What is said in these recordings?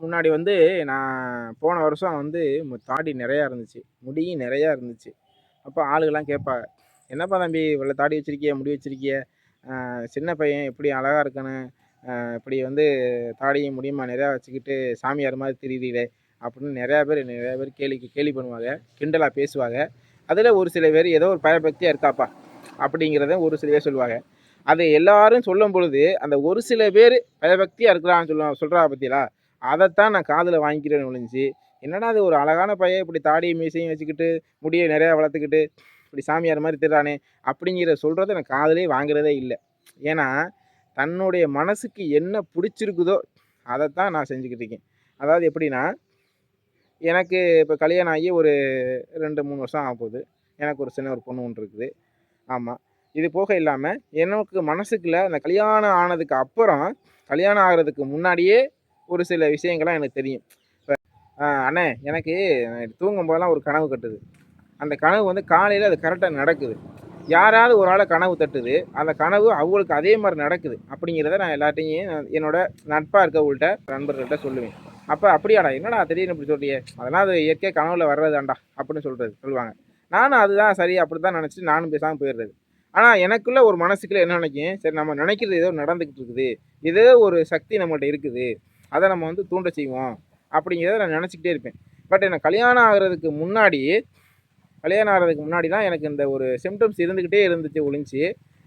முன்னாடி வந்து நான் போன வருஷம் வந்து மு- தாடி நிறையா இருந்துச்சு. முடியும் நிறையா இருந்துச்சு. அப்போ ஆளுகள்லாம் கேட்பாங்க என்னப்பா தம்பி இவ்வளோ தாடி வச்சுருக்கிய முடி வச்சுருக்கிய? சின்ன பையன் எப்படி அழகாக இருக்கணும் இப்படி வந்து தாடியும் முடியுமா நிறையா வச்சுக்கிட்டு சாமியார் மாதிரி திரியிறீங்களே அப்படின்னு நிறையா பேர் நிறையா பேர் கேலி கேலி பண்ணுவாங்க கிண்டலாக பேசுவாங்க. அதில் ஒரு சில பேர் ஏதோ ஒரு பயபக்தியாக இருக்காப்பா அப்படிங்கிறத ஒரு சில பேர் சொல்லுவாங்க. அது எல்லாரும் சொல்லும் பொழுது அந்த ஒரு சில பேர் பயபக்தியாக இருக்கிறான்னு சொல்லுவாங்க சொல்கிறா பற்றியலா அதைத்தான் நான் காதில் வாங்கிக்கிறேன்னு ஒழிஞ்சு என்னடா அது ஒரு அழகான பையன் இப்படி தாடியும் மீசையும் வச்சுக்கிட்டு முடியை நிறையா வளர்த்துக்கிட்டு இப்படி சாமியார் மாதிரி திடுறானே அப்படிங்கிற சொல்கிறத நான் காதலே வாங்குறதே இல்லை. ஏன்னா தன்னுடைய மனசுக்கு என்ன பிடிச்சிருக்குதோ அதைத்தான் நான் செஞ்சுக்கிட்டு இருக்கேன். அதாவது எப்படின்னா எனக்கு இப்போ கல்யாணம் ஆகி ஒரு ரெண்டு மூணு வருஷம் ஆக போகுது. எனக்கு ஒரு சின்ன ஒரு பொண்ணு ஒன்று இருக்குது. ஆமாம் இது போக இல்லாமல் எனக்கு மனசுக்குள்ள அந்த கல்யாணம் ஆனதுக்கு அப்புறம் கல்யாணம் ஆகிறதுக்கு முன்னாடியே ஒரு சில விஷயங்கள்லாம் எனக்கு தெரியும். இப்போ அண்ணே எனக்கு தூங்கும் போதெல்லாம் ஒரு கனவு கட்டுது. அந்த கனவு வந்து காலையில் அது கரெக்டாக நடக்குது. யாராவது ஒரு ஆளை கனவு தட்டுது. அந்த கனவு அவங்களுக்கு அதே மாதிரி நடக்குது. அப்படிங்கிறத நான் எல்லாத்தையும் என்னோட நட்பாக இருக்கவங்கள்ட்ட நண்பர்கள்ட்ட சொல்லுவேன். அப்போ அப்படியாடா என்னடா திடீர்னு இப்படி சொல்றியே? அதெல்லாம் அது இயற்கை கனவுல வர்றதாண்டா அப்படின்னு சொல்கிறது சொல்லுவாங்க. நானும் அதுதான் சரி அப்படி தான் நினச்சிட்டு நானும் பேசாமல் போயிடுறது. ஆனால் எனக்குள்ளே ஒரு மனசுக்குள்ளே என்ன நினைக்கும்? சரி நம்ம நினைக்கிறது ஏதோ நடந்துக்கிட்டு இருக்குது. ஏதோ ஒரு சக்தி நம்மள்கிட்ட இருக்குது. அதை நம்ம வந்து தூண்ட செய்வோம் அப்படிங்கிறத நான் நினச்சிக்கிட்டே இருப்பேன். பட் எனக்கு கல்யாணம் ஆகிறதுக்கு முன்னாடி கல்யாணம் ஆகிறதுக்கு முன்னாடி தான் எனக்கு இந்த ஒரு சிம்டம்ஸ் இருந்துக்கிட்டே இருந்துச்சு ஒழிஞ்சு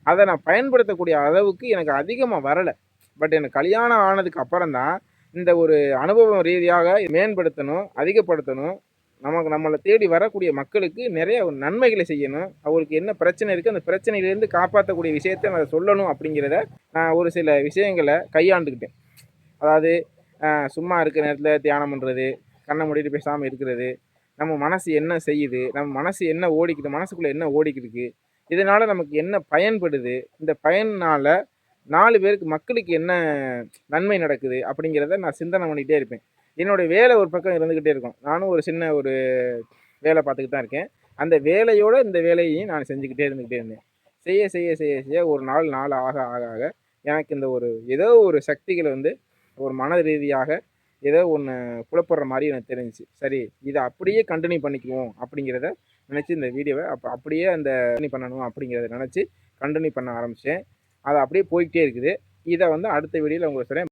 அதை நான் பயன்படுத்தக்கூடிய அளவுக்கு எனக்கு அதிகமாக வரலை. பட் எனக்கு கல்யாணம் ஆனதுக்கு அப்புறம் தான் இந்த ஒரு அனுபவம் ரீதியாக மேம்படுத்தணும் அதிகப்படுத்தணும். நமக்கு நம்மளை தேடி வரக்கூடிய மக்களுக்கு நிறைய ஒரு நன்மைகளை செய்யணும். அவருக்கு என்ன பிரச்சனை இருக்குது அந்த பிரச்சனையிலேருந்து காப்பாற்றக்கூடிய விஷயத்தை நான் சொல்லணும் அப்படிங்கிறத நான் ஒரு சில விஷயங்களை கையாண்டுக்கிட்டேன். அதாவது சும்மா இருக்கிற நேரத்தில் தியானம் பண்ணுறது கண்ணை மூடிட்டு பேசாமல் இருக்கிறது நம்ம மனசு என்ன செய்யுது நம்ம மனசு என்ன ஓடிக்குது மனசுக்குள்ளே என்ன ஓடிக்கிருக்கு இதனால் நமக்கு என்ன பயன்படுது இந்த பயனால் நாலு பேருக்கு மக்களுக்கு என்ன நன்மை நடக்குது அப்படிங்கிறத நான் சிந்தனை பண்ணிகிட்டே இருப்பேன். என்னோடய வேலை ஒரு பக்கம் இருந்துக்கிட்டே இருக்கும். நானும் ஒரு சின்ன ஒரு வேலை பார்த்துக்கிட்டு தான் இருக்கேன். அந்த வேலையோடு இந்த வேலையையும் நான் செஞ்சுக்கிட்டே இருந்துக்கிட்டே இருந்தேன். செய்ய செய்ய செய்ய செய்ய ஒரு நாள் நாள் ஆக ஆக ஆக எனக்கு இந்த ஒரு ஏதோ ஒரு சக்திகளை வந்து ஒரு மன ரீதியாக ஏதோ ஒன்று புலப்படுற மாதிரி எனக்கு தெரிஞ்சுச்சு. சரி இதை அப்படியே கண்டினியூ பண்ணிக்குவோம் அப்படிங்கிறத நினச்சி இந்த வீடியோவை அப்போ அப்படியே அந்த கண்டினியூ பண்ணணும் அப்படிங்கிறத நினச்சி கண்டினியூ பண்ண ஆரம்பித்தேன் அது அப்படியே போய்கிட்டே இருக்குது. இதை வந்து அடுத்த வீடியோவில் உங்களுக்கு சொல்கிறேன்